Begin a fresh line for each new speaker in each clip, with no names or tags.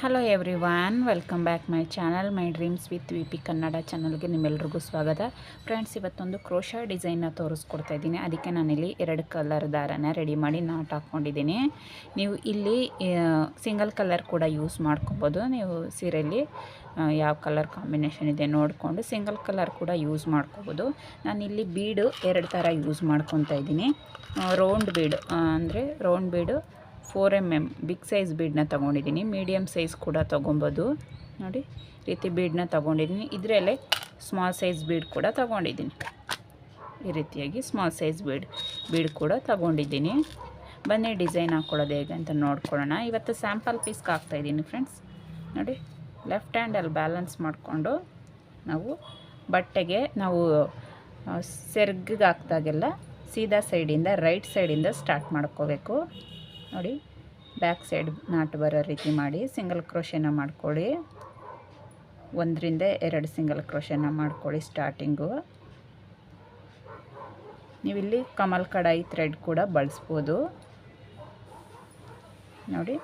Hello everyone welcome back my channel my dreams with V P Kannada ಚಾನಲ್ಗೆ ನಿಮ್ಮೆಲ್ರಿಗೂ ಸ್ವಾಗತ. Friends ಇವತ್ತೊಂದು crochet ಡಿಸೈನ್ನ ತೋರಿಸ್ಕೊಡ್ತಾ ಇದ್ದೀನಿ. ಅದಕ್ಕೆ ನಾನಿಲ್ಲಿ ಎರಡು ಕಲರ್ ದಾರನ ರೆಡಿ ಮಾಡಿ ನಾಟ್ ಹಾಕ್ಕೊಂಡಿದ್ದೀನಿ. ನೀವು ಇಲ್ಲಿ ಸಿಂಗಲ್ ಕಲರ್ ಕೂಡ ಯೂಸ್ ಮಾಡ್ಕೊಬೋದು. ನೀವು ಸೀರೆಯಲ್ಲಿ ಯಾವ ಕಲರ್ ಕಾಂಬಿನೇಷನ್ ಇದೆ ನೋಡಿಕೊಂಡು ಸಿಂಗಲ್ ಕಲರ್ ಕೂಡ ಯೂಸ್ ಮಾಡ್ಕೋಬೋದು. ನಾನಿಲ್ಲಿ ಬೀಡು ಎರಡು ಥರ ಯೂಸ್ ಮಾಡ್ಕೊತಾ ಇದ್ದೀನಿ. ರೌಂಡ್ ಬೀಡು ಅಂದರೆ round bead four M M, big size ಬೀಡನ್ನ ತೊಗೊಂಡಿದ್ದೀನಿ ಮೀಡಿಯಮ್ ಸೈಜ್ ಕೂಡ ತೊಗೊಬೋದು. ನೋಡಿ, ರೀತಿ ಬೀಡನ್ನ ತೊಗೊಂಡಿದ್ದೀನಿ. ಇದರಲ್ಲೇ ಸ್ಮಾಲ್ ಸೈಜ್ ಬೀಡ್ ಕೂಡ ತೊಗೊಂಡಿದ್ದೀನಿ. ಈ ರೀತಿಯಾಗಿ ಸ್ಮಾಲ್ ಸೈಜ್ ಬೀಡ್ ಬೀಡ್ ಕೂಡ ತೊಗೊಂಡಿದ್ದೀನಿ. ಬನ್ನಿ, ಡಿಸೈನ್ ಹಾಕ್ಕೊಳ್ಳೋದು ಹೇಗೆ ಅಂತ ನೋಡ್ಕೊಳ್ಳೋಣ. ಇವತ್ತು ಸ್ಯಾಂಪಲ್ ಪೀಸ್ಗೆ ಹಾಕ್ತಾಯಿದ್ದೀನಿ ಫ್ರೆಂಡ್ಸ್. ನೋಡಿ, ಲೆಫ್ಟ್ ಹ್ಯಾಂಡಲ್ಲಿ ಬ್ಯಾಲೆನ್ಸ್ ಮಾಡಿಕೊಂಡು ನಾವು ಬಟ್ಟೆಗೆ ನಾವು ಸೆರ್ಗಿಗೆ ಸೀದಾ ಸೈಡಿಂದ, ರೈಟ್ ಸೈಡಿಂದ ಸ್ಟಾರ್ಟ್ ಮಾಡ್ಕೋಬೇಕು. ನೋಡಿ ಬ್ಯಾಕ್ ಸೈಡ್ ನಾಟ್ ಬರೋ ರೀತಿ ಮಾಡಿ ಸಿಂಗಲ್ ಕ್ರೋಶನ ಮಾಡ್ಕೊಳ್ಳಿ. ಒಂದರಿಂದ ಎರಡು ಸಿಂಗಲ್ ಕ್ರೋಶನ ಮಾಡ್ಕೊಳ್ಳಿ ಸ್ಟಾರ್ಟಿಂಗು ನೀವಿಲ್ಲಿ ಕಮಲ್ ಕಡಾಯಿ ಥ್ರೆಡ್ ಕೂಡ ಬಳಸ್ಬೋದು. ನೋಡಿ,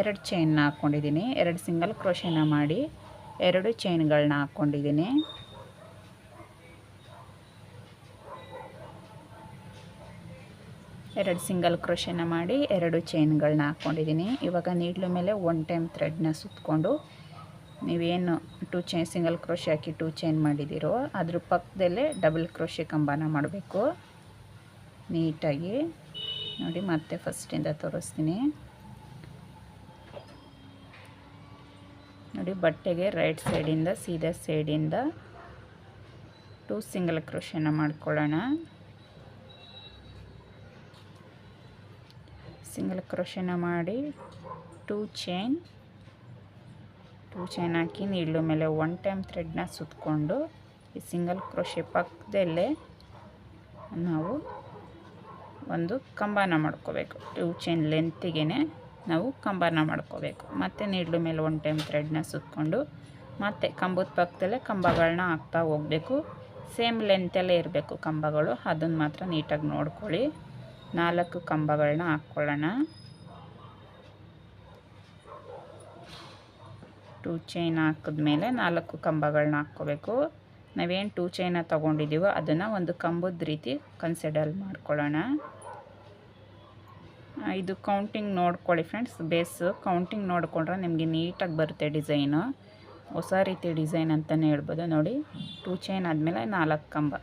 ಎರಡು ಚೈನ್ನ ಹಾಕ್ಕೊಂಡಿದ್ದೀನಿ. ಎರಡು ಸಿಂಗಲ್ ಕ್ರೋಶನ ಮಾಡಿ, ಎರಡು ಚೈನ್ಗಳನ್ನ ಹಾಕ್ಕೊಂಡಿದ್ದೀನಿ. ಎರಡು ಸಿಂಗಲ್ ಕ್ರೋಶನ ಮಾಡಿ ಎರಡು ಚೈನ್ಗಳನ್ನ ಹಾಕ್ಕೊಂಡಿದ್ದೀನಿ. ಇವಾಗ ನೀಡ್ಲು ಮೇಲೆ ಒನ್ ಟೈಮ್ ಥ್ರೆಡ್ನ ಸುತ್ತಕೊಂಡು ನೀವೇನು ಟೂ ಚೈನ್ ಸಿಂಗಲ್ ಕ್ರೋಶೆ ಹಾಕಿ ಟೂ ಚೈನ್ ಮಾಡಿದ್ದೀರೋ ಅದ್ರ ಪಕ್ಕದಲ್ಲೇ ಡಬಲ್ ಕ್ರೋಶೆ ಕಂಬನ ಮಾಡಬೇಕು. ನೀಟಾಗಿ. ನೋಡಿ, ಮತ್ತೆ ಫಸ್ಟಿಂದ ತೋರಿಸ್ತೀನಿ. ನೋಡಿ, ಬಟ್ಟೆಗೆ ರೈಟ್ ಸೈಡಿಂದ, ಸೀದಾ ಸೈಡಿಂದ ಟೂ ಸಿಂಗಲ್ ಕ್ರೋಶನ ಮಾಡ್ಕೊಳ್ಳೋಣ. ಸಿಂಗಲ್ ಕ್ರೋಶನ ಮಾಡಿ ಟೂ ಚೈನ್ ಟೂ ಚೈನ್ ಹಾಕಿ ನೀಡ್ಲು ಮೇಲೆ ಒನ್ ಟೈಮ್ ಥ್ರೆಡ್ನ ಸುತ್ತಕೊಂಡು ಈ ಸಿಂಗಲ್ ಕ್ರೋಶೆ ಪಕ್ಕದಲ್ಲೇ ನಾವು ಒಂದು ಕಂಬನ ಮಾಡ್ಕೋಬೇಕು. ಟೂ ಚೈನ್ ಲೆಂತಿಗೆ ನಾವು ಕಂಬನ ಮಾಡ್ಕೋಬೇಕು. ಮತ್ತು ನೀಡ್ಲು ಮೇಲೆ ಒನ್ ಟೈಮ್ ಥ್ರೆಡ್ನ ಸುತ್ತಕೊಂಡು ಮತ್ತು ಕಂಬದ ಪಕ್ಕದಲ್ಲೇ ಕಂಬಗಳನ್ನ ಹಾಕ್ತಾ ಹೋಗಬೇಕು. ಸೇಮ್ ಲೆಂತಲ್ಲೇ ಇರಬೇಕು ಕಂಬಗಳು. ಅದನ್ನು ಮಾತ್ರ ನೀಟಾಗಿ ನೋಡ್ಕೊಳ್ಳಿ. ನಾಲ್ಕು ಕಂಬಗಳನ್ನ ಹಾಕ್ಕೊಳ್ಳೋಣ. ಟೂ ಚೈನ್ ಹಾಕಿದ್ಮೇಲೆ ನಾಲ್ಕು ಕಂಬಗಳನ್ನ ಹಾಕ್ಕೋಬೇಕು. ನಾವೇನು ಟೂ ಚೈನ ತೊಗೊಂಡಿದ್ದೀವೋ ಅದನ್ನು ಒಂದು ಕಂಬದ ರೀತಿ ಕನ್ಸಿಡರ್ ಮಾಡ್ಕೊಳ್ಳೋಣ. ಇದು ಕೌಂಟಿಂಗ್ ನೋಡ್ಕೊಳ್ಳಿ ಫ್ರೆಂಡ್ಸ್ ಬೇಸು ಕೌಂಟಿಂಗ್ ನೋಡಿಕೊಂಡ್ರೆ ನಿಮಗೆ ನೀಟಾಗಿ ಬರುತ್ತೆ ಡಿಸೈನು ಹೊಸ ರೀತಿ ಡಿಸೈನ್ ಅಂತಲೇ ಹೇಳ್ಬೋದು. ನೋಡಿ ಟೂ ಚೈನ್ ಆದಮೇಲೆ ನಾಲ್ಕು ಕಂಬ.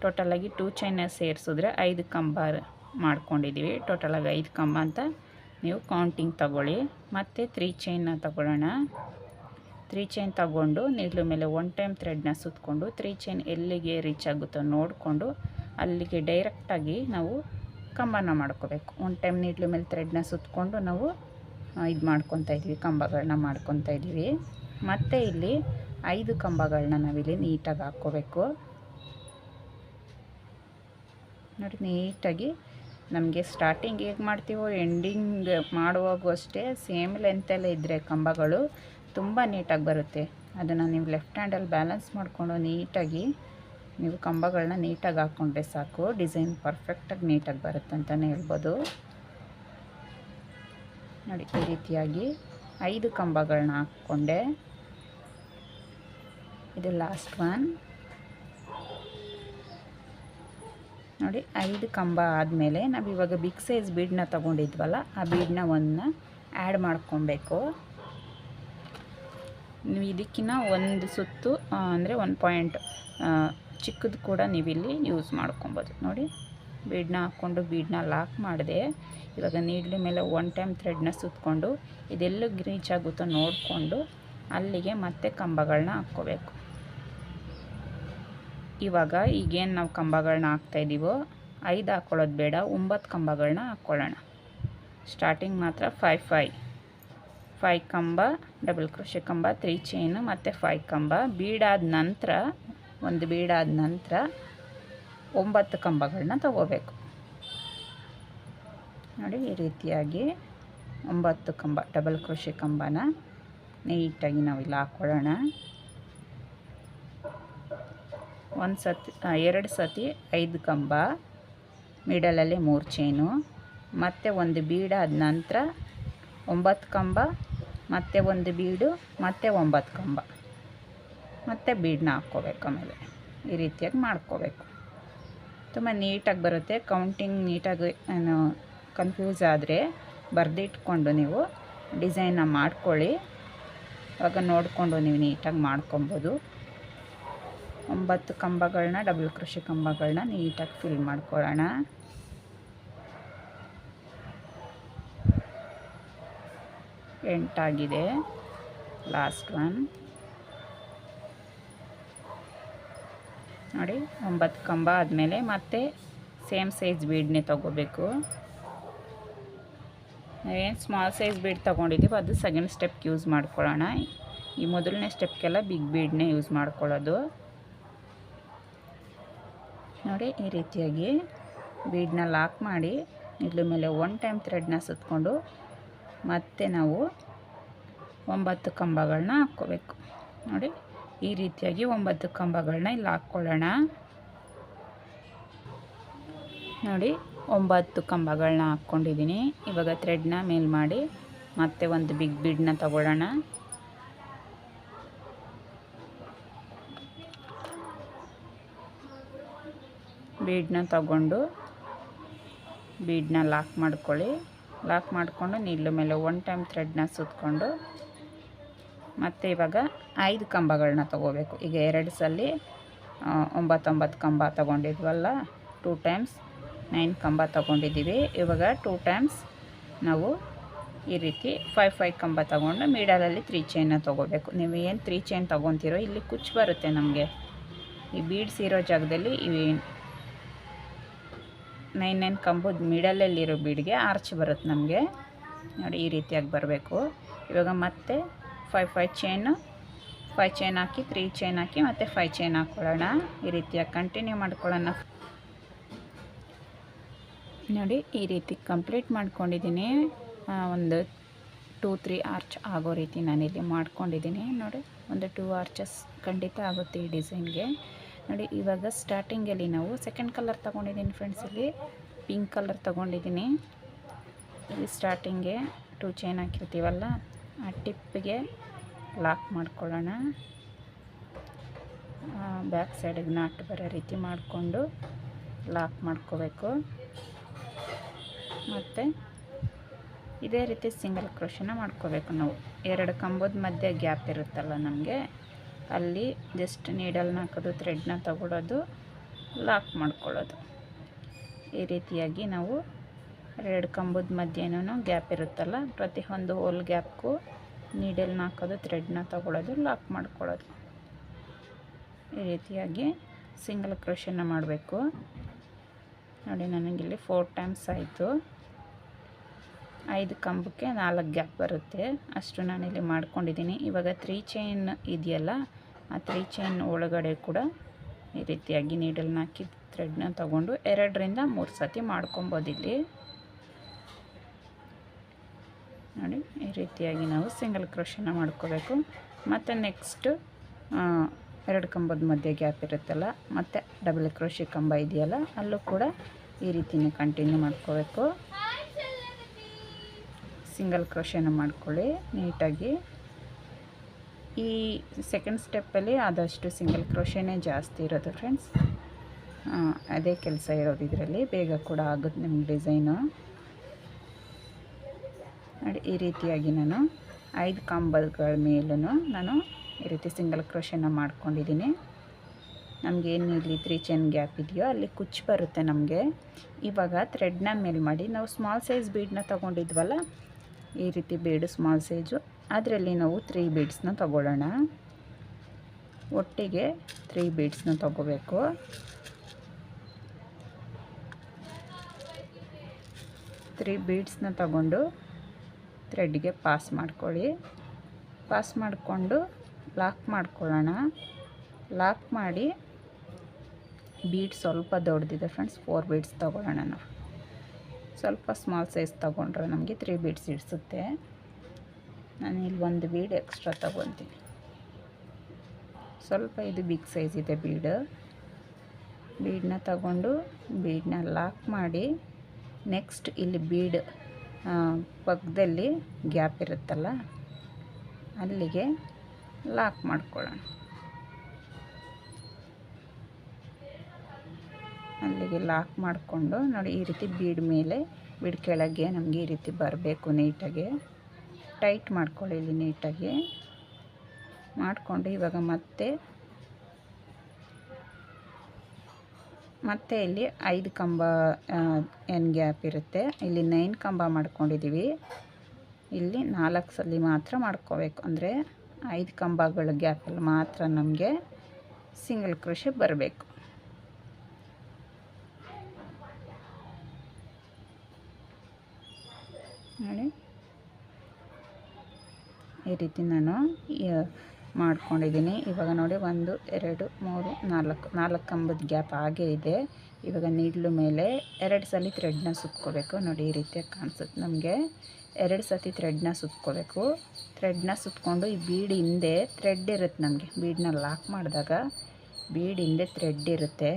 ಟೋಟಲಾಗಿ ಟೂ ಚೈನ ಸೇರಿಸಿದ್ರೆ ಐದು ಕಂಬ ಮಾಡ್ಕೊಂಡಿದ್ದೀವಿ. ಟೋಟಲಾಗಿ ಐದು ಕಂಬ ಅಂತ ನೀವು ಕೌಂಟಿಂಗ್ ತಗೊಳ್ಳಿ. ಮತ್ತು ತ್ರೀ ಚೈನ್ನ ತಗೊಳ್ಳೋಣ. ತ್ರೀ ಚೈನ್ ತಗೊಂಡು ನೀಡ್ಲು ಮೇಲೆ ಒನ್ ಟೈಮ್ ಥ್ರೆಡ್ನ ಸುತ್ತಕೊಂಡು ತ್ರೀ ಚೈನ್ ಎಲ್ಲಿಗೆ ರೀಚ್ ಆಗುತ್ತೋ ನೋಡಿಕೊಂಡು ಅಲ್ಲಿಗೆ ಡೈರೆಕ್ಟಾಗಿ ನಾವು ಕಂಬನ ಮಾಡ್ಕೋಬೇಕು. ಒನ್ ಟೈಮ್ ನೀಡ್ಲು ಮೇಲೆ ಥ್ರೆಡ್ನ ಸುತ್ತಕೊಂಡು ನಾವು ಇದು ಮಾಡ್ಕೊತಾ ಇದ್ದೀವಿ ಕಂಬಗಳನ್ನ ಮಾಡ್ಕೊತಾ ಇದ್ದೀವಿ ಮತ್ತು ಇಲ್ಲಿ ಐದು ಕಂಬಗಳನ್ನ ನಾವಿಲ್ಲಿ ನೀಟಾಗಿ ಹಾಕ್ಕೋಬೇಕು. ನೋಡಿ, ನೀಟಾಗಿ ನಮಗೆ ಸ್ಟಾರ್ಟಿಂಗ್ ಹೇಗೆ ಮಾಡ್ತೀವೋ ಎಂಡಿಂಗ್ ಮಾಡುವಾಗೂ ಅಷ್ಟೇ ಸೇಮ್ ಲೆಂತಲ್ಲೇ ಇದ್ದರೆ ಕಂಬಗಳು ತುಂಬ ನೀಟಾಗಿ ಬರುತ್ತೆ. ಅದನ್ನು ನೀವು ಲೆಫ್ಟ್ ಹ್ಯಾಂಡಲ್ಲಿ ಬ್ಯಾಲೆನ್ಸ್ ಮಾಡಿಕೊಂಡು ನೀಟಾಗಿ ನೀವು ಕಂಬಗಳನ್ನ ನೀಟಾಗಿ ಹಾಕ್ಕೊಂಡ್ರೆ ಸಾಕು ಡಿಸೈನ್ ಪರ್ಫೆಕ್ಟಾಗಿ ನೀಟಾಗಿ ಬರುತ್ತೆ ಅಂತಲೇ ಹೇಳ್ಬೋದು. ನೋಡಿ, ಈ ರೀತಿಯಾಗಿ ಐದು ಕಂಬಗಳನ್ನ ಹಾಕ್ಕೊಂಡೆ. ಇದು ಲಾಸ್ಟ್ ಒನ್ ನೋಡಿ, ಐದು ಕಂಬ ಆದಮೇಲೆ ನಾವು ಇವಾಗ ಬಿಗ್ ಸೈಜ್ ಬೀಡನ್ನ ತೊಗೊಂಡಿದ್ವಲ್ಲ, ಆ ಬೀಡನ್ನ ಒಂದನ್ನ ಆ್ಯಡ್ ಮಾಡ್ಕೊಬೇಕು. ನೀವು ಇದಕ್ಕಿನ್ನ ಒಂದು ಸುತ್ತು ಅಂದರೆ ಒನ್ ಪಾಯಿಂಟ್ ಚಿಕ್ಕದು ಕೂಡ ನೀವಿಲ್ಲಿ ಯೂಸ್ ಮಾಡ್ಕೊಬೋದು. ನೋಡಿ ಬೀಡನ್ನ ಹಾಕ್ಕೊಂಡು ಬೀಡನ್ನ ಲಾಕ್ ಮಾಡಿದೆ, ಇವಾಗ ನೀಡ್ಲಿ ಮೇಲೆ ಒನ್ ಟೈಮ್ ಥ್ರೆಡ್ನ ಸುತ್ತಕೊಂಡು ಇದೆಲ್ಲೂ ಗ್ರೀಚ್ ಆಗುತ್ತೋ ನೋಡಿಕೊಂಡು, ಅಲ್ಲಿಗೆ ಮತ್ತೆ ಕಂಬಗಳನ್ನ ಹಾಕ್ಕೋಬೇಕು. ಇವಾಗ ಈಗೇನು ನಾವು ಕಂಬಗಳನ್ನ ಹಾಕ್ತಾಯಿದ್ದೀವೋ ಐದು ಹಾಕ್ಕೊಳ್ಳೋದು ಬೇಡ, ಒಂಬತ್ತು ಕಂಬಗಳನ್ನ ಹಾಕ್ಕೊಳ್ಳೋಣ ಸ್ಟಾರ್ಟಿಂಗ್ ಮಾತ್ರ ಫೈ ಫೈ ಫೈ ಕಂಬ ಡಬಲ್ ಕೃಷಿ ಕಂಬ ತ್ರೀ ಚೈನು ಮತ್ತು ಫೈ ಕಂಬ. ಬೀಡಾದ ನಂತರ, ಒಂದು ಬೀಡಾದ ನಂತರ ಒಂಬತ್ತು ಕಂಬಗಳನ್ನ ತಗೋಬೇಕು. ನೋಡಿ ಈ ರೀತಿಯಾಗಿ ಒಂಬತ್ತು ಕಂಬ ಡಬಲ್ ಕೃಷಿ ಕಂಬನ ನೀಟಾಗಿ ನಾವಿಲ್ಲಿ ಹಾಕ್ಕೊಳ್ಳೋಣ ಒಂದು ಸತಿ ಎರಡು ಸತಿ ಐದು ಕಂಬ, ಮಿಡಲಲ್ಲಿ ಮೂರು ಚೈನು, ಮತ್ತು ಒಂದು ಬೀಡಾದ ನಂತರ ಒಂಬತ್ತು ಕಂಬ, ಮತ್ತೆ ಒಂದು ಬೀಡು, ಮತ್ತೆ ಒಂಬತ್ತು ಕಂಬ. ಮತ್ತು ಬೀಡನ್ನ ಹಾಕ್ಕೋಬೇಕು ಆಮೇಲೆ. ಈ ರೀತಿಯಾಗಿ ಮಾಡ್ಕೋಬೇಕು. ತುಂಬ ನೀಟಾಗಿ ಬರುತ್ತೆ. ಕೌಂಟಿಂಗ್ ನೀಟಾಗಿ, ಏನು ಕನ್ಫ್ಯೂಸ್ ಆದರೆ ಬರೆದಿಟ್ಕೊಂಡು ನೀವು ಡಿಸೈನ್ನ ಮಾಡ್ಕೊಳ್ಳಿ. ಆವಾಗ ನೋಡಿಕೊಂಡು ನೀವು ನೀಟಾಗಿ ಮಾಡ್ಕೊಬೋದು. ಒಂಬತ್ತು ಕಂಬಗಳನ್ನ ಡಬಲ್ ಕೃಷಿ ಕಂಬಗಳನ್ನ ನೀಟಾಗಿ ಫಿಲ್ ಮಾಡ್ಕೊಳ್ಳೋಣ. ಎಂಟಾಗಿದೆ ಲಾಸ್ಟ್ ಒನ್ ನೋಡಿ, ಒಂಬತ್ತು ಕಂಬ ಆದಮೇಲೆ ಮತ್ತೆ ಸೇಮ್ ಸೈಜ್ ಬೀಡ್ನೇ ತೊಗೋಬೇಕು. ನಾವೇನು ಸ್ಮಾಲ್ ಸೈಜ್ ಬೀಡ್ ತೊಗೊಂಡಿದ್ದೀವಿ ಅದು ಸೆಕೆಂಡ್ ಸ್ಟೆಪ್ಗೆ ಯೂಸ್ ಮಾಡ್ಕೊಳ್ಳೋಣ. ಈ ಮೊದಲನೇ ಸ್ಟೆಪ್ಗೆಲ್ಲ ಬಿಗ್ ಬೀಡ್ನೇ ಯೂಸ್ ಮಾಡ್ಕೊಳ್ಳೋದು. ನೋಡಿ ಈ ರೀತಿಯಾಗಿ ಬೀಡನ್ನ ಲಾಕ್ ಮಾಡಿ, ಇದ್ರ ಮೇಲೆ ಒನ್ ಟೈಮ್ ಥ್ರೆಡ್ನ ಸುತ್ತಕೊಂಡು ಮತ್ತೆ ನಾವು ಒಂಬತ್ತು ಕಂಬಗಳನ್ನ ಹಾಕ್ಕೋಬೇಕು. ನೋಡಿ, ಈ ರೀತಿಯಾಗಿ ಒಂಬತ್ತು ಕಂಬಗಳನ್ನ ಇಲ್ಲಿ ಹಾಕ್ಕೊಳ್ಳೋಣ. ನೋಡಿ, ಒಂಬತ್ತು ಕಂಬಗಳನ್ನ ಹಾಕ್ಕೊಂಡಿದ್ದೀನಿ. ಇವಾಗ ಥ್ರೆಡ್ನ ಮೇಲ್ ಮಾಡಿ ಮತ್ತೆ ಒಂದು ಬಿಗ್ ಬೀಡನ್ನ ತಗೊಳ್ಳೋಣ. ಬೀಡನ್ನ ತಗೊಂಡು ಬೀಡನ್ನ ಲಾಕ್ ಮಾಡ್ಕೊಳ್ಳಿ. ಲಾಕ್ ಮಾಡಿಕೊಂಡು ನಿಲ್ಲು ಮೇಲೆ ಒನ್ ಟೈಮ್ ಥ್ರೆಡ್ನ ಸುತ್ತಕೊಂಡು ಮತ್ತು ಇವಾಗ ಐದು ಕಂಬಗಳನ್ನ ತೊಗೋಬೇಕು. ಈಗ ಎರಡು ಸಲ ಒಂಬತ್ತೊಂಬತ್ತು ಕಂಬ ತೊಗೊಂಡಿದ್ವಲ್ಲ, ಟೂ ಟೈಮ್ಸ್ ನೈನ್ ಕಂಬ ತೊಗೊಂಡಿದ್ದೀವಿ. ಇವಾಗ ಟೂ ಟೈಮ್ಸ್ ನಾವು ಈ ರೀತಿ ಫೈವ್ ಫೈವ್ ಕಂಬ ತೊಗೊಂಡು ಮೀಡಲಲ್ಲಿ ತ್ರೀ ಚೈನ್ನ ತೊಗೋಬೇಕು. ನೀವು ಏನು ತ್ರೀ ಚೈನ್ ತೊಗೊತೀರೋ, ಇಲ್ಲಿ ಕುಚ್ಚು ಬರುತ್ತೆ ನಮಗೆ. ಈ ಬೀಡ್ಸ್ ಇರೋ ಜಾಗದಲ್ಲಿ ಇವಿ ನೈನ್ ನೈನ್ ಕಂಬದ ಮಿಡಲಲ್ಲಿರೋ ಬೀಡ್ಗೆ ಆರ್ಚ್ ಬರುತ್ತೆ ನಮಗೆ. ನೋಡಿ, ಈ ರೀತಿಯಾಗಿ ಬರಬೇಕು. ಇವಾಗ ಮತ್ತೆ five five chain five chain ಹಾಕಿ ತ್ರೀ ಚೈನ್ ಹಾಕಿ, ಮತ್ತು ಫೈವ್ ಚೈನ್ ಹಾಕ್ಕೊಳ್ಳೋಣ ಈ ರೀತಿಯಾಗಿ ಕಂಟಿನ್ಯೂ ಮಾಡ್ಕೊಳ್ಳೋಣ. ನೋಡಿ, ಈ ರೀತಿ ಕಂಪ್ಲೀಟ್ ಮಾಡ್ಕೊಂಡಿದ್ದೀನಿ. ಒಂದು ಟೂ ತ್ರೀ ಆರ್ಚ್ ಆಗೋ ರೀತಿ ನಾನಿಲ್ಲಿ ಮಾಡ್ಕೊಂಡಿದ್ದೀನಿ. ನೋಡಿ, ಒಂದು ಟೂ ಆರ್ಚಸ್ ಖಂಡಿತ ಆಗುತ್ತೆ ಈ ಡಿಸೈನ್ಗೆ ನೋಡಿ, ಇವಾಗ ಸ್ಟಾರ್ಟಿಂಗಲ್ಲಿ ನಾವು ಸೆಕೆಂಡ್ ಕಲರ್ ತೊಗೊಂಡಿದ್ದೀನಿ ಫ್ರೆಂಡ್ಸ್ ಇಲ್ಲಿ. ಪಿಂಕ್ ಕಲರ್ ತೊಗೊಂಡಿದ್ದೀನಿ ಇಲ್ಲಿ ಸ್ಟಾರ್ಟಿಂಗೆ ಟೂ ಚೈನ್ ಹಾಕಿರ್ತೀವಲ್ಲ, ಆ ಟಿಪ್ಪಿಗೆ ಲಾಕ್ ಮಾಡ್ಕೊಳ್ಳೋಣ. ಬ್ಯಾಕ್ ಸೈಡಿಗೆ ನಾಟ್ ಬರೋ ರೀತಿ ಮಾಡಿಕೊಂಡು ಲಾಕ್ ಮಾಡ್ಕೋಬೇಕು. ಮತ್ತು ಇದೇ ರೀತಿ ಸಿಂಗಲ್ ಕ್ರೋಶನ ಮಾಡ್ಕೋಬೇಕು ನಾವು. ಎರಡು ಕಂಬದ ಮಧ್ಯೆ ಗ್ಯಾಪ್ ಇರುತ್ತಲ್ಲ ನಮಗೆ. ಅಲ್ಲಿ ಜಸ್ಟ್ ನೀಡಲ್ನ ಹಾಕೋದು ಥ್ರೆಡ್ನ ತಗೊಳ್ಳೋದು ಲಾಕ್ ಮಾಡ್ಕೊಳ್ಳೋದು. ಈ ರೀತಿಯಾಗಿ ನಾವು ಎರಡು ಕಂಬದ ಮಧ್ಯೆನೂ ಗ್ಯಾಪ್ ಇರುತ್ತಲ್ಲ ಪ್ರತಿಯೊಂದು ಹೋಲ್ ಗ್ಯಾಪ್ಗೂ ನೀಡಲ್ನ ಹಾಕೋದು ಥ್ರೆಡ್ನ ತಗೊಳ್ಳೋದು ಲಾಕ್ ಮಾಡ್ಕೊಳ್ಳೋದು. ಈ ರೀತಿಯಾಗಿ ಸಿಂಗಲ್ ಕ್ರೋಶನ ಮಾಡಬೇಕು. ನೋಡಿ, ನನಗಿಲ್ಲಿ ಫೋರ್ ಟೈಮ್ಸ್ ಆಯಿತು. ಐದು ಕಂಬಕ್ಕೆ ನಾಲ್ಕು ಗ್ಯಾಪ್ ಬರುತ್ತೆ. ಅಷ್ಟು ನಾನಿಲ್ಲಿ ಮಾಡ್ಕೊಂಡಿದ್ದೀನಿ. ಇವಾಗ ತ್ರೀ ಚೈನ್ ಇದೆಯಲ್ಲ, ಆ ತ್ರೀ ಚೈನ್ ಒಳಗಡೆ ಕೂಡ ಈ ರೀತಿಯಾಗಿ ನೀಡಲ್ನ ಹಾಕಿ ಥ್ರೆಡ್ನ ತಗೊಂಡು ಎರಡರಿಂದ ಮೂರು ಸತಿ ಮಾಡ್ಕೊಬೋದು ಇಲ್ಲಿ. ನೋಡಿ, ಈ ರೀತಿಯಾಗಿ ನಾವು ಸಿಂಗಲ್ ಕ್ರೋಶನ ಮಾಡ್ಕೋಬೇಕು. ಮತ್ತು ನೆಕ್ಸ್ಟ್ ಎರಡು ಕಂಬದ ಮಧ್ಯೆ ಗ್ಯಾಪ್ ಇರುತ್ತಲ್ಲ, ಮತ್ತು ಡಬಲ್ ಕ್ರೋಶಿ ಕಂಬ ಇದೆಯಲ್ಲ, ಅಲ್ಲೂ ಕೂಡ ಈ ರೀತಿನೇ ಕಂಟಿನ್ಯೂ ಮಾಡ್ಕೋಬೇಕು. ಸಿಂಗಲ್ ಕ್ರೋಶನ ಮಾಡ್ಕೊಳ್ಳಿ ನೀಟಾಗಿ. ಈ ಸೆಕೆಂಡ್ ಸ್ಟೆಪ್ಪಲ್ಲಿ ಆದಷ್ಟು ಸಿಂಗಲ್ ಕ್ರೋಶನೇ ಜಾಸ್ತಿ ಇರೋದು ಫ್ರೆಂಡ್ಸ್ ಅದೇ ಕೆಲಸ ಇರೋದು ಇದರಲ್ಲಿ. ಬೇಗ ಕೂಡ ಆಗುತ್ತೆ ನಿಮ್ಗೆ ಡಿಸೈನು ನೋಡಿ, ಈ ರೀತಿಯಾಗಿ ನಾನು ಐದು ಕಾಂಬಲ್ಗಳ ಮೇಲೂ ನಾನು ಈ ರೀತಿ ಸಿಂಗಲ್ ಕ್ರೋಶನ ಮಾಡ್ಕೊಂಡಿದ್ದೀನಿ. ನಮಗೆ ಏನು ಇಲ್ಲಿ ತ್ರೀ ಚೈನ್ ಗ್ಯಾಪ್ ಇದೆಯೋ ಅಲ್ಲಿ ಕುಚ್ಚು ಬರುತ್ತೆ ನಮಗೆ. ಇವಾಗ ಥ್ರೆಡ್ನ ಮೇಲ್ ಮಾಡಿ, ನಾವು ಸ್ಮಾಲ್ ಸೈಜ್ ಬೀಡನ್ನ ತೊಗೊಂಡಿದ್ವಲ್ಲ ಈ ರೀತಿ ಬೇಡು ಸ್ಮಾಲ್ ಸೈಜು ಅದರಲ್ಲಿ ನಾವು ತ್ರೀ ಬೀಡ್ಸ್ನ ತಗೊಳ್ಳೋಣ. ಒಟ್ಟಿಗೆ ತ್ರೀ ಬೀಡ್ಸ್ನ ತಗೋಬೇಕು. ತ್ರೀ ಬೀಡ್ಸ್ನ ತಗೊಂಡು ಥ್ರೆಡ್ಗೆ ಪಾಸ್ ಮಾಡ್ಕೊಳ್ಳಿ. ಪಾಸ್ ಮಾಡಿಕೊಂಡು ಲಾಕ್ ಮಾಡ್ಕೊಳ್ಳೋಣ. ಲಾಕ್ ಮಾಡಿ ಬೀಡ್ ಸ್ವಲ್ಪ ದೊಡ್ಡದಿದೆ ಫ್ರೆಂಡ್ಸ್ ಫೋರ್ ಬೀಡ್ಸ್ ತೊಗೊಳ್ಳೋಣ ನಾವು. ಸ್ವಲ್ಪ ಸ್ಮಾಲ್ ಸೈಜ್ ತೊಗೊಂಡ್ರೆ ನಮಗೆ ತ್ರೀ ಬೀಡ್ಸ್ ಇಡಿಸುತ್ತೆ. ನಾನು ಇಲ್ಲಿ ಒಂದು ಬೀಡ್ ಎಕ್ಸ್ಟ್ರಾ ತೊಗೊತೀನಿ. ಸ್ವಲ್ಪ ಇದು ಬಿಗ್ ಸೈಜ್ ಇದೆ ಬೀಡು ಬೀಡನ್ನ ತಗೊಂಡು ಬೀಡನ್ನ ಲಾಕ್ ಮಾಡಿ ನೆಕ್ಸ್ಟ್ ಇಲ್ಲಿ ಬೀಡ್ ಪಕ್ಕದಲ್ಲಿ ಗ್ಯಾಪ್ ಇರುತ್ತಲ್ಲ, ಅಲ್ಲಿಗೆ ಲಾಕ್ ಮಾಡ್ಕೊಳ್ಳೋಣ. ಅಲ್ಲಿಗೆ ಲಾಕ್ ಮಾಡಿಕೊಂಡು ನೋಡಿ ಈ ರೀತಿ ಬೀಡ್ ಮೇಲೆ ಬೀಡ್ ಕೆಳಗೆ ನಮಗೆ ಈ ರೀತಿ ಬರಬೇಕು ನೀಟಾಗಿ ಟೈಟ್ ಮಾಡ್ಕೊಳ್ಳಿ ಇಲ್ಲಿ ನೀಟಾಗಿ ಮಾಡಿಕೊಂಡು ಇವಾಗ ಮತ್ತೆ ಮತ್ತೆ ಇಲ್ಲಿ ಐದು ಕಂಬ ಎನ್ ಗ್ಯಾಪ್ ಇರುತ್ತೆ. ಇಲ್ಲಿ ನೈನ್ ಕಂಬ ಮಾಡ್ಕೊಂಡಿದ್ದೀವಿ ಇಲ್ಲಿ ನಾಲ್ಕು ಸಲ ಮಾತ್ರ ಮಾಡ್ಕೋಬೇಕು. ಅಂದರೆ ಐದು ಕಂಬಗಳ ಗ್ಯಾಪಲ್ಲಿ ಮಾತ್ರ ನಮಗೆ ಸಿಂಗಲ್ ಕೃಷಿ ಬರಬೇಕು ನೋಡಿ ಈ ರೀತಿ ನಾನು ಮಾಡ್ಕೊಂಡಿದ್ದೀನಿ. ಇವಾಗ ನೋಡಿ, ಒಂದು, ಎರಡು, ಮೂರು, ನಾಲ್ಕು ನಾಲ್ಕು ಕಂಬದ ಗ್ಯಾಪ್ ಹಾಗೇ ಇದೆ. ಇವಾಗ ನೀಡ್ಲು ಮೇಲೆ ಎರಡು ಸಲ ಥ್ರೆಡ್ನ ಸುತ್ಕೋಬೇಕು. ನೋಡಿ, ಈ ರೀತಿಯಾಗಿ ಕಾಣಿಸುತ್ತೆ ನಮಗೆ. ಎರಡು ಸತಿ ಥ್ರೆಡ್ನ ಸುತ್ಕೋಬೇಕು. ಥ್ರೆಡ್ನ ಸುತ್ಕೊಂಡು ಈ ಬೀಡ್ ಹಿಂದೆ ಥ್ರೆಡ್ ಇರುತ್ತೆ ನಮಗೆ. ಬೀಡನ್ನ ಲಾಕ್ ಮಾಡಿದಾಗ ಬೀಡ್ ಹಿಂದೆ ಥ್ರೆಡ್ ಇರುತ್ತೆ.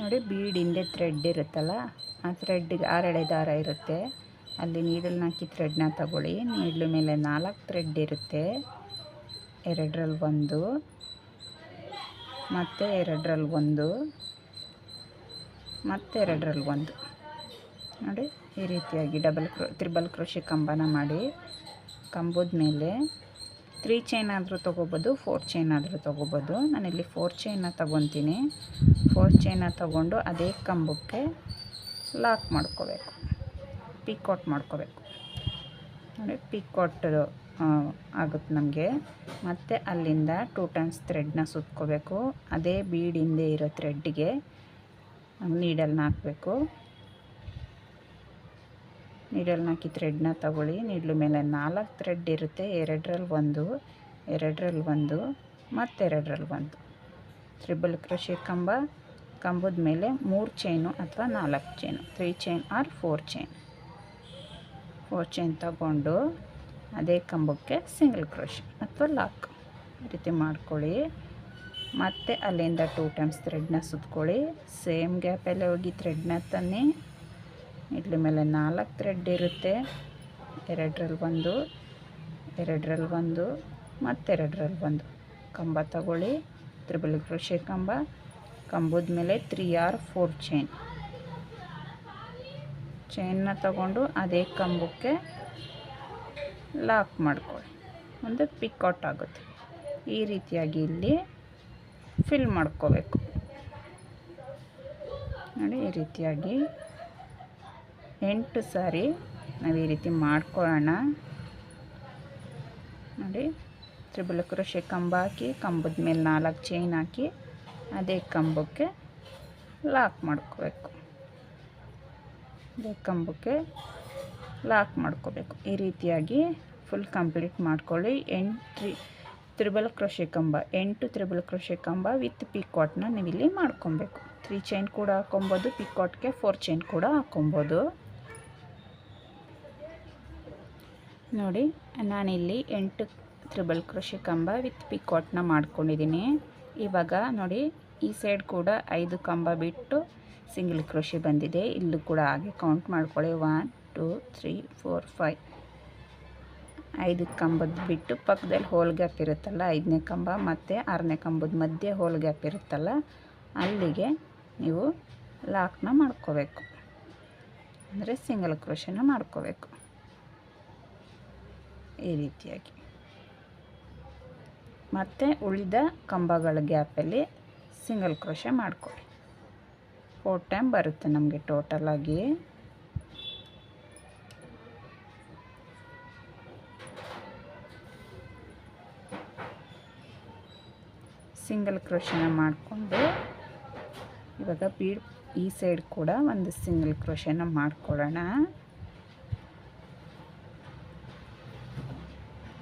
ನೋಡಿ, ಬೀಡ್ ಹಿಂದೆ ಥ್ರೆಡ್ ಇರುತ್ತಲ್ಲ, ಆ ಥ್ರೆಡ್ಡಿಗೆ ಆರಡೆ ದಾರ ಇರುತ್ತೆ. ಅಲ್ಲಿ ನೀಡಲ್ನ ಹಾಕಿ ಥ್ರೆಡ್ನ ತಗೊಳ್ಳಿ. ನೀಡ್ಲು ಮೇಲೆ ನಾಲ್ಕು ಥ್ರೆಡ್ ಇರುತ್ತೆ. ಎರಡರಲ್ಲಿ ಒಂದು, ಮತ್ತು ಎರಡರಲ್ಲಿ ಒಂದು, ಮತ್ತು ಎರಡರಲ್ಲಿ ಒಂದು. ನೋಡಿ, ಈ ರೀತಿಯಾಗಿ ಡಬಲ್ ಕ್ರೋ ತ್ರಿಬಲ್ ಕ್ರೋಶಿ ಕಂಬನ ಮಾಡಿ. ಕಂಬದ ಮೇಲೆ ತ್ರೀ ಚೈನ್ ಆದರೂ ತೊಗೋಬೋದು ಫೋರ್ ಚೈನ್ ಆದರೂ ತೊಗೋಬೋದು. ನಾನಿಲ್ಲಿ ಫೋರ್ ಚೈನ ತೊಗೊತೀನಿ. ಫೋರ್ ಚೈನ ತೊಗೊಂಡು ಅದೇ ಕಂಬಕ್ಕೆ ಲಾಕ್ ಮಾಡ್ಕೋಬೇಕು. ಪಿಕ್ಔಟ್ ಮಾಡ್ಕೋಬೇಕು. ನೋಡಿ ಪಿಕ್ಔಟ್ ಆಗುತ್ತೆ ನಮಗೆ. ಮತ್ತು ಅಲ್ಲಿಂದ ಟೂ ಟೈಮ್ಸ್ ಥ್ರೆಡ್ನ ಸುತ್ಕೋಬೇಕು. ಅದೇ ಬೀಡ್ ಇರೋ ಥ್ರೆಡ್ಗೆ ನೀಡಲ್ನ ಹಾಕಬೇಕು. ನೀಡಲ್ನ ಹಾಕಿ ಥ್ರೆಡ್ನ ತಗೊಳ್ಳಿ. ನೀಡ್ಲು ಮೇಲೆ ನಾಲ್ಕು ಥ್ರೆಡ್ ಇರುತ್ತೆ. ಎರಡರಲ್ಲಿ ಒಂದು ಎರಡರಲ್ಲಿ ಒಂದು ಮತ್ತೆರಡರಲ್ಲಿ ಒಂದು. ತ್ರಿಬಲ್ ಕೃಷಿ ಕಂಬ. ಕಂಬದ ಮೇಲೆ ಮೂರು ಚೈನು ಅಥವಾ ನಾಲ್ಕು chain three chain or four chain four chain ತಗೊಂಡು ಅದೇ ಕಂಬಕ್ಕೆ ಸಿಂಗಲ್ ಕ್ರೋಶ್ ಅಥವಾ ಲಾಕ್ ಈ ರೀತಿ ಮಾಡ್ಕೊಳ್ಳಿ. ಮತ್ತು ಅಲ್ಲಿಂದ ಟೂ ಟೈಮ್ಸ್ ಥ್ರೆಡ್ನ ಸುತ್ಕೊಳ್ಳಿ. ಸೇಮ್ ಗ್ಯಾಪಲ್ಲೇ ಹೋಗಿ ಥ್ರೆಡ್ನ ತನ್ನಿ. ಇಡ್ಲಿ ಮೇಲೆ ನಾಲ್ಕು ಥ್ರೆಡ್ ಇರುತ್ತೆ. ಎರಡರಲ್ಲಿ ಒಂದು ಎರಡರಲ್ಲಿ ಒಂದು ಮತ್ತೆರಡರಲ್ಲಿ ಒಂದು. ಕಂಬ ತಗೊಳ್ಳಿ. ತ್ರಿಬಲ್ ಕ್ರೋಶೆ ಕಂಬ. ಕಂಬದ ಮೇಲೆ ತ್ರೀ ಆರ್ ಫೋರ್ ಚೈನ್ ಚೈನ್ನ ತಗೊಂಡು ಅದೇ ಕಂಬಕ್ಕೆ ಲಾಕ್ ಮಾಡ್ಕೊಳ್ಳಿ. ಒಂದು ಪಿಕ್ಔಟ್ ಆಗುತ್ತೆ. ಈ ರೀತಿಯಾಗಿ ಇಲ್ಲಿ ಫಿಲ್ ಮಾಡ್ಕೋಬೇಕು. ನೋಡಿ, ಈ ರೀತಿಯಾಗಿ ಎಂಟು ಸಾರಿ ನಾವು ಈ ರೀತಿ ಮಾಡ್ಕೊಳ್ಳೋಣ. ನೋಡಿ, ತ್ರಿಬಲ್ ಕೃಷಿ ಕಂಬ ಹಾಕಿ, ಕಂಬದ ಮೇಲೆ ನಾಲ್ಕು ಚೈನ್ ಹಾಕಿ, ಅದೇ ಕಂಬಕ್ಕೆ ಲಾಕ್ ಮಾಡ್ಕೋಬೇಕು. ಕಂಬಕ್ಕೆ ಲಾಕ್ ಮಾಡ್ಕೋಬೇಕು. ಈ ರೀತಿಯಾಗಿ ಫುಲ್ ಕಂಪ್ಲೀಟ್ ಮಾಡ್ಕೊಳ್ಳಿ. ಎಂಟ್ರಿ ತ್ರಿಬಲ್ ಕ್ರೋಶೆ ಕಂಬ. ಎಂಟು ತ್ರಿಬಲ್ ಕ್ರೋಶೆ ಕಂಬ ವಿತ್ ಪಿಕಾಟ್ನ ನೀವಿಲ್ಲಿ ಮಾಡ್ಕೊಬೇಕು. ತ್ರೀ ಚೈನ್ ಕೂಡ ಹಾಕೊಬೋದು ಪಿಕಾಟ್ಗೆ ಫೋರ್ ಚೈನ್ ಕೂಡ ಹಾಕೊಬೋದು ನೋಡಿ, ನಾನಿಲ್ಲಿ ಎಂಟು ತ್ರಿಬಲ್ ಕೃಷಿ ಕಂಬ ವಿತ್ ಪಿಕಾಟ್ನ ಮಾಡ್ಕೊಂಡಿದ್ದೀನಿ. ಇವಾಗ ನೋಡಿ, ಈ ಸೈಡ್ ಕೂಡ ಐದು ಕಂಬ ಬಿಟ್ಟು ಸಿಂಗಲ್ ಕ್ರೋಶಿ ಬಂದಿದೆ. ಇಲ್ಲೂ ಕೂಡ ಹಾಗೆ ಕೌಂಟ್ ಮಾಡ್ಕೊಳ್ಳಿ. One two three four five ಐದು ಕಂಬದ ಬಿಟ್ಟು ಪಕ್ಕದಲ್ಲಿ ಹೋಲ್ ಗ್ಯಾಪ್ ಇರುತ್ತಲ್ಲ, ಐದನೇ ಕಂಬ ಮತ್ತು ಆರನೇ ಕಂಬದ ಮಧ್ಯೆ ಹೋಲ್ ಗ್ಯಾಪ್ ಇರುತ್ತಲ್ಲ, ಅಲ್ಲಿಗೆ ನೀವು ಲಾಕ್ನ ಮಾಡ್ಕೋಬೇಕು. ಅಂದರೆ ಸಿಂಗಲ್ ಕ್ರೋಶನ ಮಾಡ್ಕೋಬೇಕು. ಈ ರೀತಿಯಾಗಿ. ಮತ್ತು ಉಳಿದ ಕಂಬಗಳ ಗ್ಯಾಪಲ್ಲಿ ಸಿಂಗಲ್ ಕ್ರೋಶ ಮಾಡ್ಕೊಳ್ಳಿ. ಫೋರ್ ಟೈಮ್ ಬರುತ್ತೆ ನಮಗೆ ಟೋಟಲಾಗಿ ಸಿಂಗಲ್ ಕ್ರೋಶನ ಮಾಡಿಕೊಂಡು, ಇವಾಗ ಬೀಡ್ ಈ ಸೈಡ್ ಕೂಡ ಒಂದು ಸಿಂಗಲ್ ಕ್ರೋಶನ ಮಾಡ್ಕೊಳ್ಳೋಣ.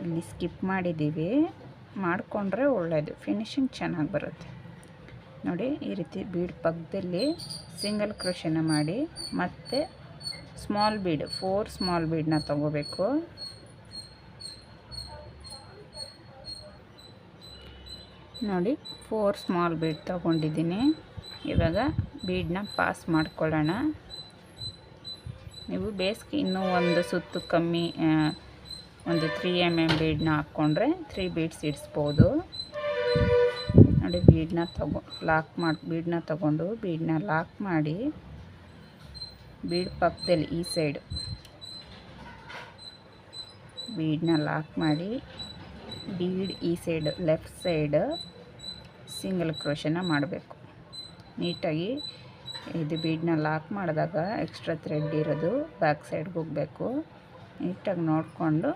ಇಲ್ಲಿ ಸ್ಕಿಪ್ ಮಾಡಿದ್ದೀವಿ. ಮಾಡಿಕೊಂಡ್ರೆ ಒಳ್ಳೆಯದು ಫಿನಿಶಿಂಗ್ ಚೆನ್ನಾಗಿ ಬರುತ್ತೆ. ನೋಡಿ, ಈ ರೀತಿ ಬೀಡ್ ಪಕ್ಕದಲ್ಲಿ ಸಿಂಗಲ್ ಕ್ರೋಶನ ಮಾಡಿ, ಮತ್ತೆ ಸ್ಮಾಲ್ ಬೀಡ್, ಫೋರ್ ಸ್ಮಾಲ್ ಬೀಡ್ನ ತಗೋಬೇಕು. ನೋಡಿ, ಫೋರ್ ಸ್ಮಾಲ್ ಬೀಡ್ ತಗೊಂಡಿದ್ದೀನಿ. ಇವಾಗ ಬೀಡನ್ನ ಪಾಸ್ ಮಾಡ್ಕೊಳ್ಳೋಣ. ನೀವು ಬೇಸ್ಗೆ ಇನ್ನೂ ಒಂದು ಸುತ್ತು ಕಮ್ಮಿ ಒಂದು ತ್ರೀ ಎಂ ಎಂ ಬೀಡನ್ನ ಹಾಕ್ಕೊಂಡ್ರೆ ತ್ರೀ ಬೀಡ್ಸ್ ಇಡಿಸ್ಬೋದು. ನೋಡಿ ಬೀಡನ್ನ ತಗೊ ಲಾಕ್ ಮಾಡಿ ಬೀಡನ್ನ ತಗೊಂಡು ಬೀಡನ್ನ ಲಾಕ್ ಮಾಡಿ ಬೀಡ್ ಪಕ್ಕದಲ್ಲಿ ಈ ಸೈಡು ಬೀಡನ್ನ ಲಾಕ್ ಮಾಡಿ ಬೀಡ್ ಈ ಸೈಡ್ ಲೆಫ್ಟ್ ಸೈಡ್ ಸಿಂಗಲ್ ಕ್ರೋಶನ ಮಾಡಬೇಕು. ನೀಟಾಗಿ ಇದು ಬೀಡನ್ನ ಲಾಕ್ ಮಾಡಿದಾಗ ಎಕ್ಸ್ಟ್ರಾ ಥ್ರೆಡ್ ಇರೋದು ಬ್ಯಾಕ್ ಸೈಡ್ಗೆ ಹೋಗಬೇಕು. ನೀಟಾಗಿ ನೋಡಿಕೊಂಡು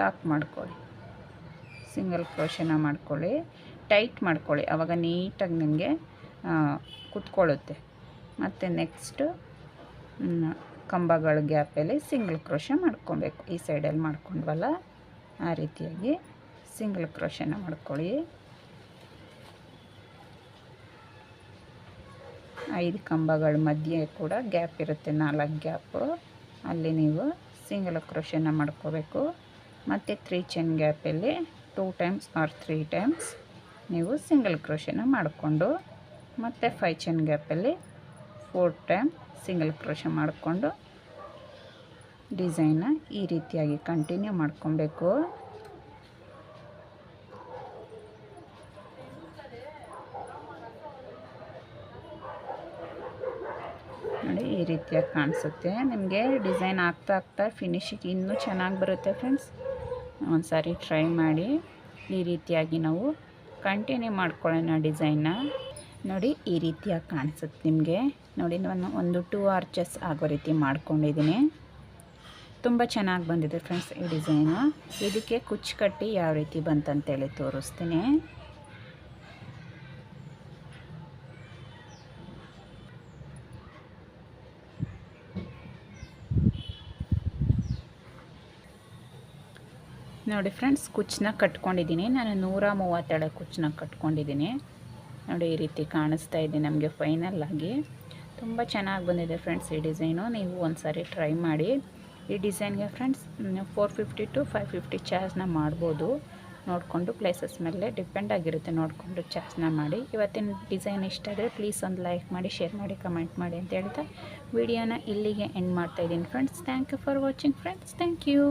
ಲಾಕ್ ಮಾಡ್ಕೊಳ್ಳಿ. ಸಿಂಗಲ್ ಕ್ರೋಶನ ಮಾಡ್ಕೊಳ್ಳಿ, ಟೈಟ್ ಮಾಡ್ಕೊಳ್ಳಿ. ಆವಾಗ ನೀಟಾಗಿ ನಿಮಗೆ ಕುತ್ಕೊಳ್ಳುತ್ತೆ. ಮತ್ತು ನೆಕ್ಸ್ಟು ಕಂಬಗಳ ಗ್ಯಾಪಲ್ಲಿ ಸಿಂಗಲ್ ಕ್ರೋಶ ಮಾಡ್ಕೊಬೇಕು. ಈ ಸೈಡಲ್ಲಿ ಮಾಡ್ಕೊಂಡ್ವಲ್ಲ, ಆ ರೀತಿಯಾಗಿ ಸಿಂಗಲ್ ಕ್ರೋಶನ ಮಾಡ್ಕೊಳ್ಳಿ. ಐದು ಕಂಬಗಳ ಮಧ್ಯೆ ಕೂಡ ಗ್ಯಾಪ್ ಇರುತ್ತೆ, ನಾಲ್ಕು ಗ್ಯಾಪು ಅಲ್ಲಿ ನೀವು ಸಿಂಗಲ್ ಕ್ರೋಶನ ಮಾಡ್ಕೋಬೇಕು. ಮತ್ತು ತ್ರೀ ಚೆನ್ ಗ್ಯಾಪಲ್ಲಿ two times or three times ನೀವು ಸಿಂಗಲ್ ಕ್ರೋಶನ ಮಾಡಿಕೊಂಡು ಮತ್ತು ಫೈ ಚೈನ್ ಗ್ಯಾಪಲ್ಲಿ ಫೋರ್ ಟೈಮ್ ಸಿಂಗಲ್ ಕ್ರೋಶ ಮಾಡಿಕೊಂಡು ಡಿಸೈನ ಈ ರೀತಿಯಾಗಿ ಕಂಟಿನ್ಯೂ ಮಾಡ್ಕೊಬೇಕು. ನೋಡಿ, ಈ ರೀತಿಯಾಗಿ ಕಾಣಿಸುತ್ತೆ. ನಿಮಗೆ ಡಿಸೈನ್ ಆಗ್ತಾ ಆಗ್ತಾ ಫಿನಿಶಿಂಗ್ ಇನ್ನೂ ಚೆನ್ನಾಗಿ ಬರುತ್ತೆ ಫ್ರೆಂಡ್ಸ್. ಒಂದು ಸಾರಿ ಟ್ರೈ ಮಾಡಿ ಈ ರೀತಿಯಾಗಿ ನಾವು ಕಂಟಿನ್ಯೂ ಮಾಡ್ಕೊಳ್ಳೋಣ ಡಿಸೈನ್ನ ನೋಡಿ ಈ ರೀತಿಯಾಗಿ ಕಾಣಿಸುತ್ತೆ ನಿಮಗೆ. ನೋಡಿ ನಾನು ಒಂದು ಟೂ ಆರ್ಚಸ್ ಆಗೋ ರೀತಿ ಮಾಡ್ಕೊಂಡಿದ್ದೀನಿ. ತುಂಬ ಚೆನ್ನಾಗಿ ಬಂದಿದೆ ಫ್ರೆಂಡ್ಸ್ ಈ ಡಿಸೈನು ಇದಕ್ಕೆ ಕುಚ್ಚು ಕಟ್ಟಿ ಯಾವ ರೀತಿ ಬಂತಂತೇಳಿ ತೋರಿಸ್ತೀನಿ. ನೋಡಿ ಫ್ರೆಂಡ್ಸ್, ಕುಚ್ಚನ್ನ ಕಟ್ಕೊಂಡಿದ್ದೀನಿ. ನಾನು ನೂರ ಮೂವತ್ತೆರಡು ಕುಚ್ಚನ್ನ ಕಟ್ಕೊಂಡಿದ್ದೀನಿ. ನೋಡಿ ಈ ರೀತಿ ಕಾಣಿಸ್ತಾ ಇದೆ ನಮಗೆ ಫೈನಲ್ ಆಗಿ. ತುಂಬ ಚೆನ್ನಾಗಿ ಬಂದಿದೆ ಫ್ರೆಂಡ್ಸ್ ಈ ಡಿಸೈನು. ನೀವು ಒಂದು ಸಾರಿ ಟ್ರೈ ಮಾಡಿ. ಈ ಡಿಸೈನ್ಗೆ friends four fifty to five fifty ಚಾರ್ಜ್ನ ಮಾಡ್ಬೋದು. ನೋಡಿಕೊಂಡು ಪ್ಲೇಸಸ್ ಮೇಲೆ ಡಿಪೆಂಡ್ ಆಗಿರುತ್ತೆ ನೋಡಿಕೊಂಡು ಚಾರ್ಜ್ನ ಮಾಡಿ. ಇವತ್ತಿನ ಡಿಸೈನ್ ಇಷ್ಟ ಆದರೆ ಪ್ಲೀಸ್ ಒಂದು ಲೈಕ್ ಮಾಡಿ ಶೇರ್ ಮಾಡಿ ಕಮೆಂಟ್ ಮಾಡಿ ಅಂತ ಹೇಳ್ತಾ ವಿಡಿಯೋನ ಇಲ್ಲಿಗೆ ಎಂಡ್ ಮಾಡ್ತಾಯಿದ್ದೀನಿ friends thank you for watching friends thank you